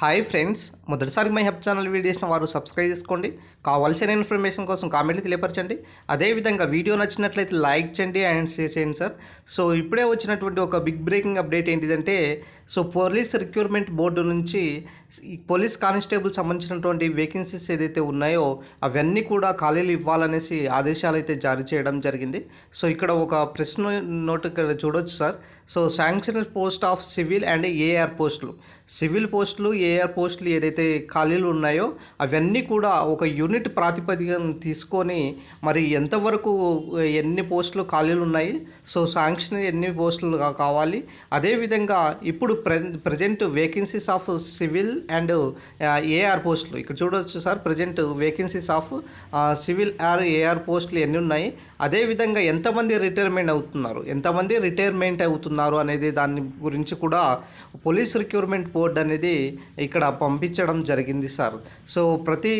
Hi friends మొదటిసారి my help channel video వారు subscribe చేసుకోండి. కావాల్సిన ఇన్ఫర్మేషన్ కోసం కామెంట్లు తెలియపరచండి. అదేవిధంగా వీడియో నచ్చినట్లయితే లైక్ చేయండి అండ్ షేర్ చేయండి సార్. సో ఇప్పుడే వచ్చినటువంటి ఒక బిగ్ బ్రేకింగ్ అప్డేట్ ఏంటిదంటే సో పోలీస్ రిక్రూట్మెంట్ బోర్డు నుంచి పోలీస్ కానిస్టేబుల్ సంబంధించినటువంటి వేకెన్సీస్ ఏదైతే ఉన్నాయో అవన్నీ కూడా ఖాళీలు ఇవ్వాలనేసి ఆదేశాలు అయితే జారీ చేయడం జరిగింది. సో ఇక్కడ ఒక ప్రశ్న నోట్ ఇక్కడ చూడొచ్చు sir. So sanction post of civil and AR పోస్టులు. సివిల్ పోస్టులు ఏ ఏఆర్ పోస్టులు ఏదైతే ఖాళీలు ఉన్నాయో అవన్నీ కూడా ఒక యూనిట్ ప్రాతిపదికన తీసుకొని మరి ఎంతవరకు ఎన్ని పోస్టులు ఖాళీలు ఉన్నాయి సో శాంక్షన్ ఎన్ని పోస్టులు కావాలి. అదేవిధంగా ఇప్పుడు pre present vacancies of civil and AR పోస్టులు. ఇక్కడ చూడవచ్చు sir present vacancies of civil or AR పోస్టులు ఎన్ని ఉన్నాయి. అదేవిధంగా ఎంతమంది రిటైర్మెంట్ అవుతున్నారు ఎంతమంది రిటైర్మెంట్ అవుతున్నారు అనేది దాని గురించి కూడా పోలీస్ రిక్రూట్మెంట్ బోర్డ్ అనేది ఇక్కడ పంపించడం జరిగింది సార్. సో ప్రతి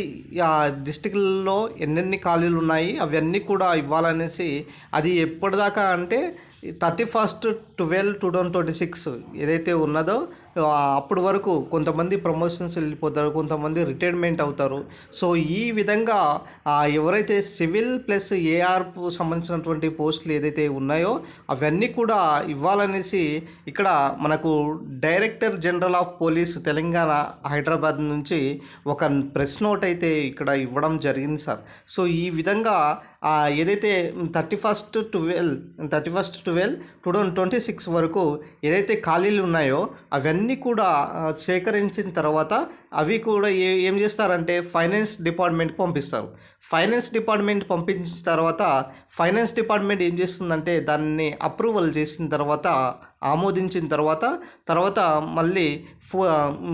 డిస్టిక్లో ఎన్నెన్ని ఖాళీలు ఉన్నాయి అవన్నీ కూడా ఇవ్వాలనేసి అది ఎప్పటిదాకా అంటే thirty first twelve two thousand twenty six ఏదైతే ఉన్నదో అప్పటి వరకు కొంతమంది ప్రమోషన్స్ వెళ్ళిపోతారు కొంతమంది రిటైర్మెంట్ అవుతారు. సో ఈ విధంగా ఎవరైతే సివిల్ ప్లస్ ఏఆర్కు సంబంధించినటువంటి పోస్టులు ఏదైతే ఉన్నాయో అవన్నీ కూడా ఇవ్వాలనేసి ఇక్కడ మనకు director general of police Telangana Hyderabad నుంచి ఒక ప్రెస్ నోట్ అయితే ఇక్కడ ఇవ్వడం జరిగింది సార్. సో ఈ విధంగా ఏదైతే thirty first twelve thirty first twelve two thousand twenty six వరకు ఏదైతే ఖాళీలు ఉన్నాయో అవన్నీ కూడా సేకరించిన తర్వాత అవి కూడా ఏ ఏం చేస్తారంటే ఫైనాన్స్ డిపార్ట్మెంట్కి పంపిస్తారు. ఫైనాన్స్ డిపార్ట్మెంట్ పంపించిన తర్వాత ఫైనాన్స్ డిపార్ట్మెంట్ ఏం చేస్తుందంటే దాన్ని అప్రూవల్ చేసిన తర్వాత ఆమోదించిన తర్వాత తర్వాత మళ్ళీ ఫో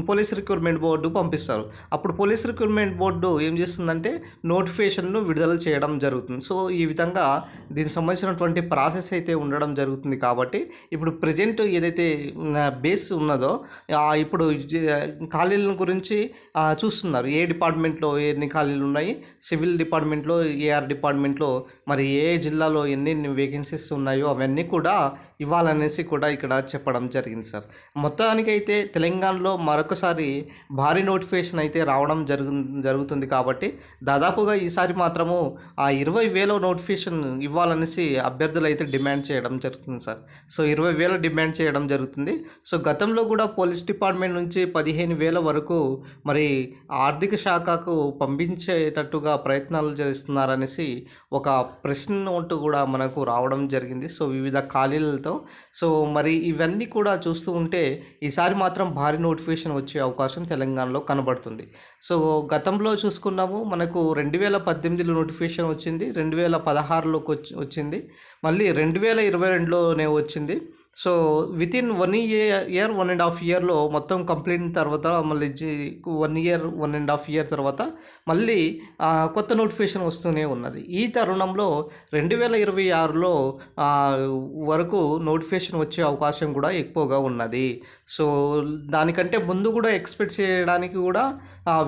పోలీస్ రిక్రూట్మెంట్ బోర్డు పంపిస్తారు. అప్పుడు పోలీస్ రిక్రూట్మెంట్ బోర్డు ఏం చేస్తుందంటే నోటిఫికేషన్ను విడుదల చేయడం జరుగుతుంది. సో ఈ విధంగా దీనికి సంబంధించినటువంటి ప్రాసెస్ అయితే ఉండడం జరుగుతుంది కాబట్టి ఇప్పుడు ప్రజెంట్ ఏదైతే బేస్ ఉన్నదో ఇప్పుడు ఖాళీల గురించి చూస్తున్నారు. ఏ డిపార్ట్మెంట్లో ఎన్ని ఖాళీలు ఉన్నాయి? సివిల్ డిపార్ట్మెంట్లో ఏఆర్ డిపార్ట్మెంట్లో మరి ఏ జిల్లాలో ఎన్ని వేకెన్సీస్ ఉన్నాయో అవన్నీ కూడా ఇవ్వాలనేసి కూడా ఇక్కడ చెప్పడం జరిగింది సార్. మొత్తానికైతే తెలంగాణలో మరొకసారి భారీ నోటిఫికేషన్ అయితే రావడం జరుగు జరుగుతుంది కాబట్టి దాదాపుగా ఈసారి మాత్రము ఆ ఇరవై వేల నోటిఫికేషన్ ఇవ్వాలనేసి అభ్యర్థులు అయితే డిమాండ్ చేయడం జరుగుతుంది సార్. సో ఇరవై వేల డిమాండ్ చేయడం జరుగుతుంది. సో గతంలో కూడా పోలీస్ డిపార్ట్మెంట్ నుంచి పదిహేను వేల వరకు మరి ఆర్థిక శాఖకు పంపించేటట్టుగా ప్రయత్నాలు చేస్తున్నారనేసి ఒక ప్రశ్న నోట్ కూడా మనకు రావడం జరిగింది. సో వివిధ ఖాళీలతో. సో మరి మరి ఇవన్నీ కూడా చూస్తూ ఉంటే ఈసారి మాత్రం భారీ నోటిఫికేషన్ వచ్చే అవకాశం తెలంగాణలో కనబడుతుంది. సో గతంలో చూసుకున్నాము మనకు రెండు వేల పద్దెనిమిదిలో నోటిఫికేషన్ వచ్చింది రెండు వేల పదహారులోకి వచ్చి వచ్చింది మళ్ళీ రెండు వేల ఇరవై రెండులోనే వచ్చింది. So within one year year one and half ఇయర్లో మొత్తం కంప్లీట్ తర్వాత మళ్ళీ one year one and half year తర్వాత మళ్ళీ కొత్త నోటిఫికేషన్ వస్తూనే ఉన్నది. ఈ తరుణంలో రెండు వేల ఇరవై ఆరులో వరకు నోటిఫికేషన్ వచ్చే అవకాశం కూడా ఎక్కువగా ఉన్నది. సో దానికంటే ముందు కూడా ఎక్స్పెక్ట్ చేయడానికి కూడా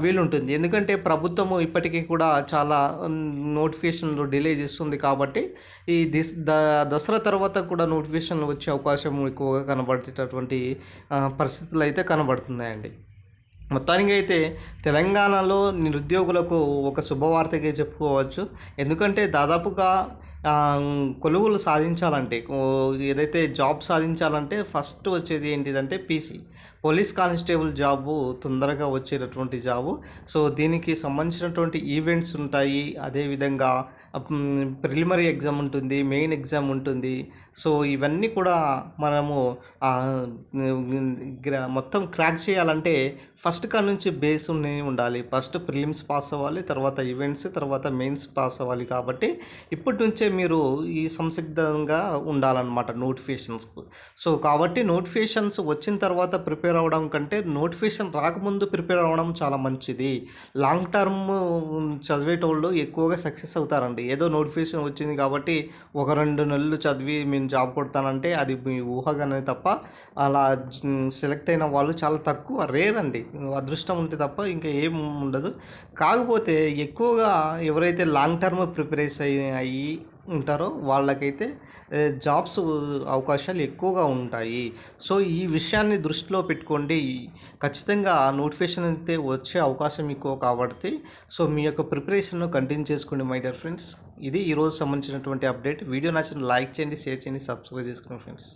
వీలుంటుంది. ఎందుకంటే ప్రభుత్వము ఇప్పటికీ కూడా చాలా నోటిఫికేషన్లు డిలే చేస్తుంది కాబట్టి ఈ దిస్ ద దసరా తర్వాత కూడా నోటిఫికేషన్లు వచ్చే అవకాశం ఎక్కువగా కనబడేటటువంటి పరిస్థితులు అయితే కనబడుతున్నాయండి. మొత్తానికి అయితే తెలంగాణలో నిరుద్యోగులకు ఒక శుభవార్తగా చెప్పుకోవచ్చు. ఎందుకంటే దాదాపుగా కొలువులు సాధించాలంటే ఏదైతే జాబ్ సాధించాలంటే ఫస్ట్ వచ్చేది ఏంటిదంటే పీసీ. పోలీస్ కానిస్టేబుల్ జాబు తొందరగా వచ్చేటటువంటి జాబు. సో దీనికి సంబంధించినటువంటి ఈవెంట్స్ ఉంటాయి. అదేవిధంగా ప్రిలిమరీ ఎగ్జామ్ ఉంటుంది మెయిన్ ఎగ్జామ్ ఉంటుంది. సో ఇవన్నీ కూడా మనము మొత్తం క్రాక్ చేయాలంటే ఫస్ట్ కాడ నుంచి బేస్ ఉండాలి. ఫస్ట్ ప్రిలిమ్స్ పాస్ అవ్వాలి తర్వాత ఈవెంట్స్ తర్వాత మెయిన్స్ పాస్ అవ్వాలి కాబట్టి ఇప్పటి నుంచే మీరు ఈ సంసిగ్ధంగా ఉండాలన్నమాట నోటిఫికేషన్స్కు సో కాబట్టి నోటిఫికేషన్స్ వచ్చిన తర్వాత ప్రిపేర్ అవ్వడం కంటే నోటిఫికేషన్ రాకముందు ప్రిపేర్ అవ్వడం చాలా మంచిది. లాంగ్ టర్మ్ చదివేటోళ్ళు ఎక్కువగా సక్సెస్ అవుతారండి. ఏదో నోటిఫికేషన్ వచ్చింది కాబట్టి ఒక రెండు నెలలు చదివి మేము జాబ్ కొడతానంటే అది మీ ఊహగానే తప్ప అలా సెలెక్ట్ అయిన వాళ్ళు చాలా తక్కువ రేర్ అండి. అదృష్టం ఉంటే తప్ప ఇంకా ఏం ఉండదు. కాకపోతే ఎక్కువగా ఎవరైతే లాంగ్ టర్మ్ ప్రిపరేషన్ అయ్యి ఉంటారో వాళ్ళకైతే జాబ్స్ అవకాశాలు ఎక్కువగా ఉంటాయి. సో ఈ విషయాన్ని దృష్టిలో పెట్టుకోండి. ఖచ్చితంగా ఆ నోటిఫికేషన్ అయితే వచ్చే అవకాశం ఎక్కువ కాబట్టి సో మీ యొక్క ప్రిపరేషన్ను కంటిన్యూ చేసుకోండి మై డియర్ ఫ్రెండ్స్. ఇది ఈరోజు సంబంధించినటువంటి అప్డేట్. వీడియో నచ్చిన లైక్ చేయండి షేర్ చేయండి సబ్స్క్రైబ్ చేసుకోండి ఫ్రెండ్స్.